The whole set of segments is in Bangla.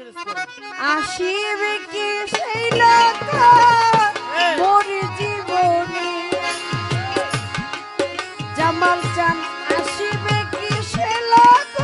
আসিবে কি সেই লোক? মোর জীবনে জামাল চান আসিবে কি সে লোক?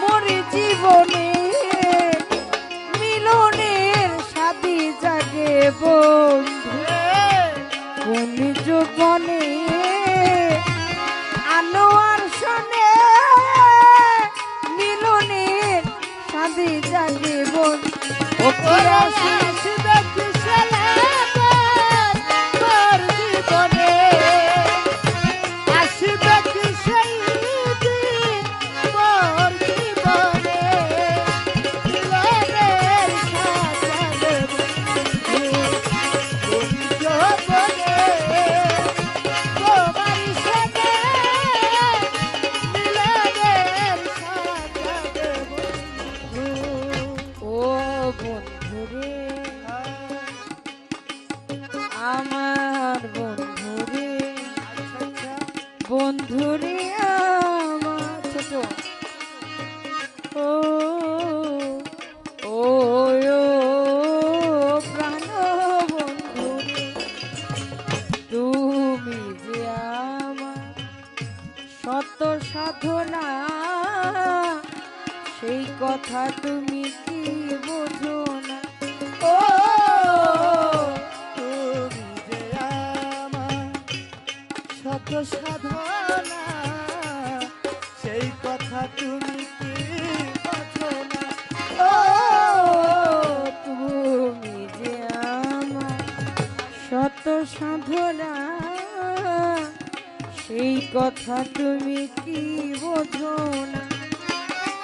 মোর জীবনে মিলনের সাথী জাগে বন্ধু। কোন যৌবনে ও কি সেই কথা তুমি কি বোঝো না? ও, তুমি যে আমার শত সাধনা, সেই কথা তুমি কি বোঝো না? ও, তুমি যে আমার শত সাধনা, সেই কথা তুমি কি বোঝো না?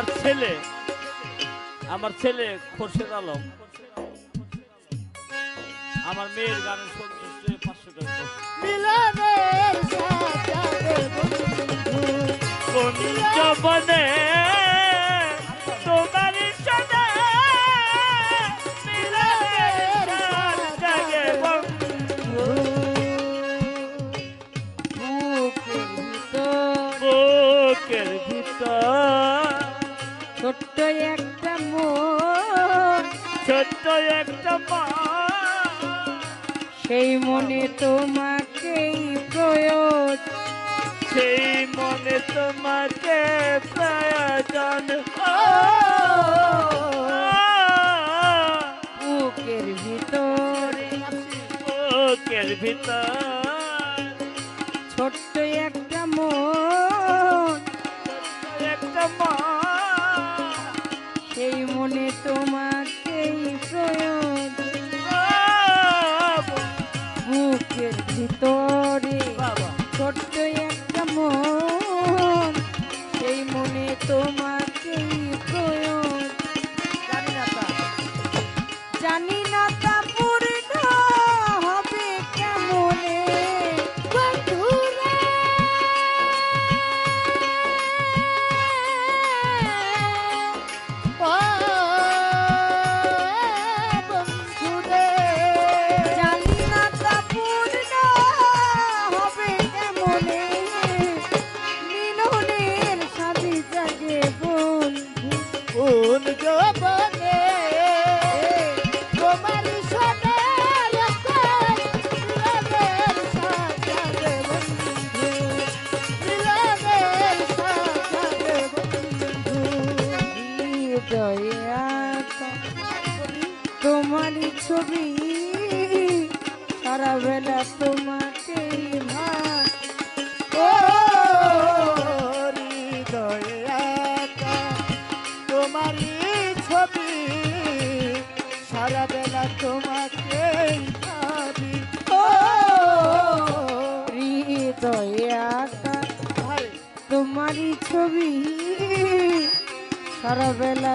আমার ছেলে আমার ছেলে খোরশেদ আলম আমার মেয়ের গানের সন্তুষ্ট হয়ে পাঁচশো টাকা দিল। সাথে বন্ধু কোন জবনে সেই মনে তোমাকেই প্রয়োজন। সেই মনে তোমাকে প্রয়োজন। বুকের ভিতরে। বুকের ভিতর। ছোট্ট একটা মন ছবি সারা বেলা তোমাকে তোমারি ছবি। সারা বেলা তোমাকে ভাবি। ও হৃদয়া ছবি। সারা বেলা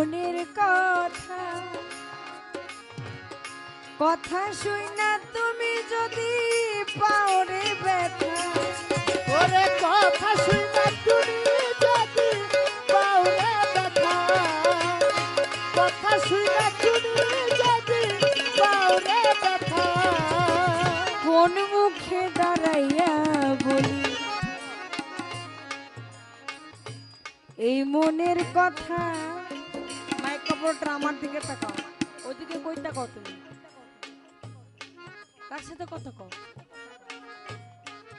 মনের কথা। কথা শুই না তুমি যদি পাওরে ব্যথা। ওরে কথা শুনে তুমি যদি পাউরে ব্যথা। কথা শুনে তুমি যদি পাউরে ব্যথা। কোন মুখে দাঁড়াইয়া বলি এই মনের কথা কাপড়টা আমার দিকে তাকাও। ওইদিকে কই তাকাও তুমি? কার সাথে কথা কও?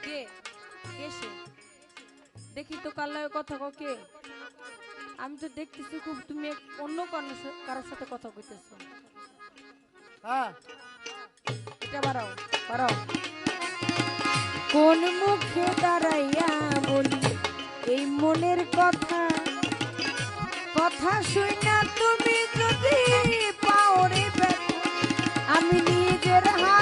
কে? কে সে? দেখি তো কার লগে কথা কও কে? আমি তো দেখতেছি খুব তুমি অন্য কারোর সাথে কথা কইতেছো। হ্যাঁ। এটা বাড়াও বাড়াও। কোন মুখে দাঁড়াইয়া বলি এই মনের কথা? কথা শুই না তুমি আমি নিজের হাতে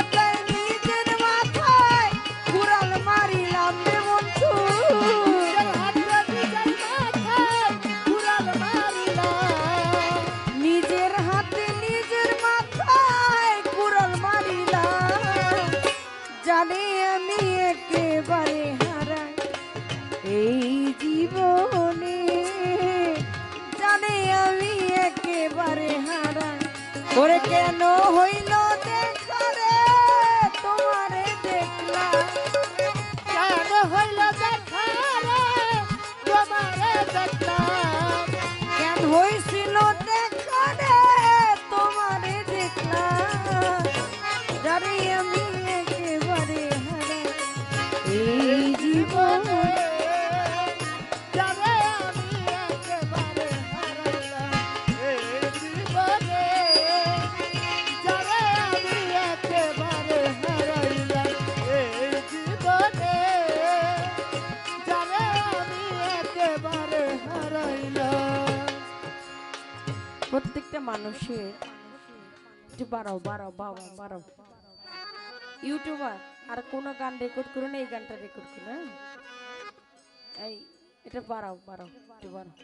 কেন হইল মানুষের বাড়াও বাড়াও বাবা বাড়াও। ইউটিউবার, আর কোনো গান রেকর্ড করো না, এই গানটা রেকর্ড করো হ্যাঁ? এই, এটা বাড়াও বাড়াও, একটু বাড়াও।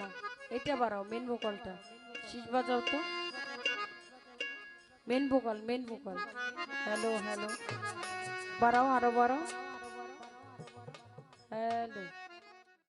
না, এটা বাড়াও মেন ভোকালটা শীষ বাজাও তো। Main vocal main vocal hello hello বাড়াও, আরও বাড়াও। হ্যালো